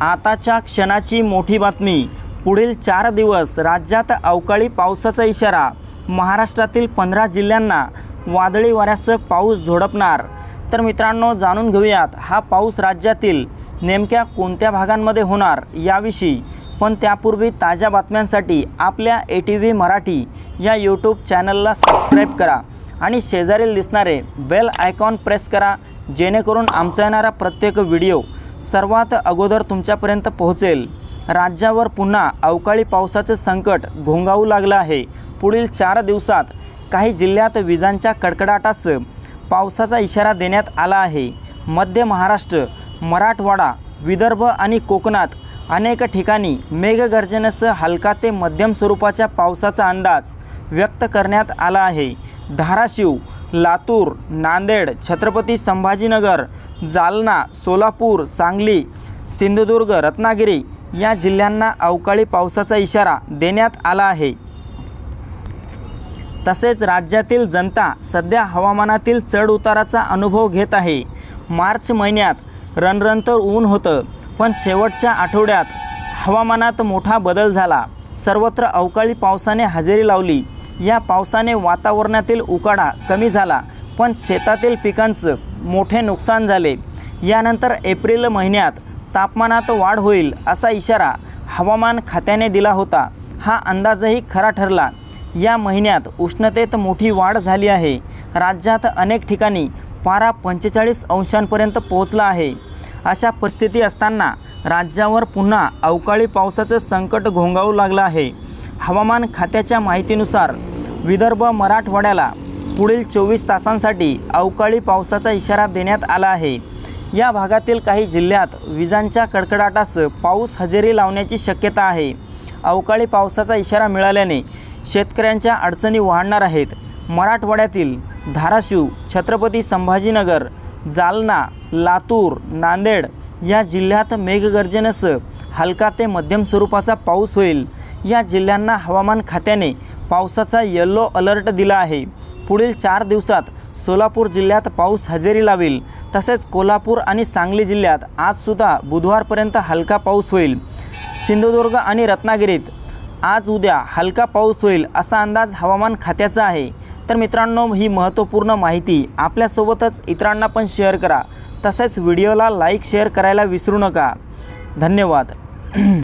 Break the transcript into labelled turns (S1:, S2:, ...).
S1: आताच्या क्षणाची मोठी बातमी. पुढील चार दिवस राज्यात अवकाळी पावसाचा इशारा. महाराष्ट्रातील पंधरा जिल्ह्यांना वादळी वाऱ्यासह पाऊस झोडपणार. तर मित्रांनो जाणून घेऊयात हा पाऊस राज्यातील नेमक्या कोणत्या भागांमध्ये होणार याविषयी. पण त्यापूर्वी ताज्या बातम्यांसाठी आपल्या ए टी व्ही मराठी या यूट्यूब चॅनलला सबस्क्राईब करा आणि शेजारील दिसणारे बेल आयकॉन प्रेस करा. जेणेकरून आमचा येणारा प्रत्येक व्हिडिओ सर्वात अगोदर तुमच्यापर्यंत पोहोचेल. राज्यावर पुन्हा अवकाळी पावसाचं संकट घोंगावू लागलं आहे. पुढील चार दिवसात काही जिल्ह्यात विजांच्या कडकडाटास पावसाचा इशारा देण्यात आला आहे. मध्य महाराष्ट्र मराठवाडा विदर्भ आणि कोकणात अनेक ठिकाणी मेघगर्जनेसह हलका ते मध्यम स्वरूपाच्या पावसाचा अंदाज व्यक्त करण्यात आला आहे. धाराशिव लातूर नांदेड छत्रपती संभाजीनगर जालना सोलापूर सांगली सिंधुदुर्ग रत्नागिरी या जिल्ह्यांना अवकाळी पावसाचा इशारा देण्यात आला आहे. तसेच राज्यातील जनता सध्या हवामानातील चढ उताराचा अनुभव घेत आहे. मार्च महिन्यात रणरणतर ऊन होतं. पण शेवटच्या आठवड्यात हवामानात मोठा बदल झाला. सर्वत्र अवकाळी पावसाने हजेरी लावली. या पावसाने वातावरणातील उकाडा कमी झाला. पण शेतातील पिकांचं मोठे नुकसान झाले. यानंतर एप्रिल महिन्यात तापमानात वाढ होईल असा इशारा हवामान खात्याने दिला होता. हा अंदाजही खरा ठरला. या महिन्यात उष्णतेत मोठी वाढ झाली आहे. राज्यात अनेक ठिकाणी पारा पंचेचाळीस अंशांपर्यंत पोहोचला आहे. अशा परिस्थिती असताना राज्यावर पुन्हा अवकाळी पावसाचं संकट घोंगावू लागलं आहे. हवामान खात्याच्या माहितीनुसार विदर्भ मराठवाड्याला पुढील चोवीस तासांसाठी अवकाळी पावसाचा इशारा देण्यात आला आहे. या भागातील काही जिल्ह्यात विजांच्या कडकडाटासह पाऊस हजेरी लावण्याची शक्यता आहे. अवकाळी पावसाचा इशारा मिळाल्याने शेतकऱ्यांच्या अडचणी वाढणार आहेत. मराठवाड्यातील धाराशिव छत्रपती संभाजीनगर जालना लातूर नांदेड या जिल्ह्यात मेघगर्जनेसह हलका ते मध्यम स्वरूपाचा पाऊस होईल. या जिल्ह्यांना हवामान खात्याने पावसाचा येल्लो अलर्ट दिला आहे. पुढील चार दिवसात सोलापूर जिल्ह्यात पाऊस हजेरी लावेल. तसेच कोल्हापूर आणि सांगली जिल्ह्यात आजसुद्धा बुधवारपर्यंत हलका पाऊस होईल. सिंधुदुर्ग आणि रत्नागिरीत आज उद्या हलका पाऊस होईल असा अंदाज हवामान खात्याचा आहे. तर मित्रांनो ही महत्त्वपूर्ण माहिती आपल्यासोबतच इतरांना पण शेअर करा. तसेच व्हिडिओला लाईक शेअर करायला विसरू नका. धन्यवाद.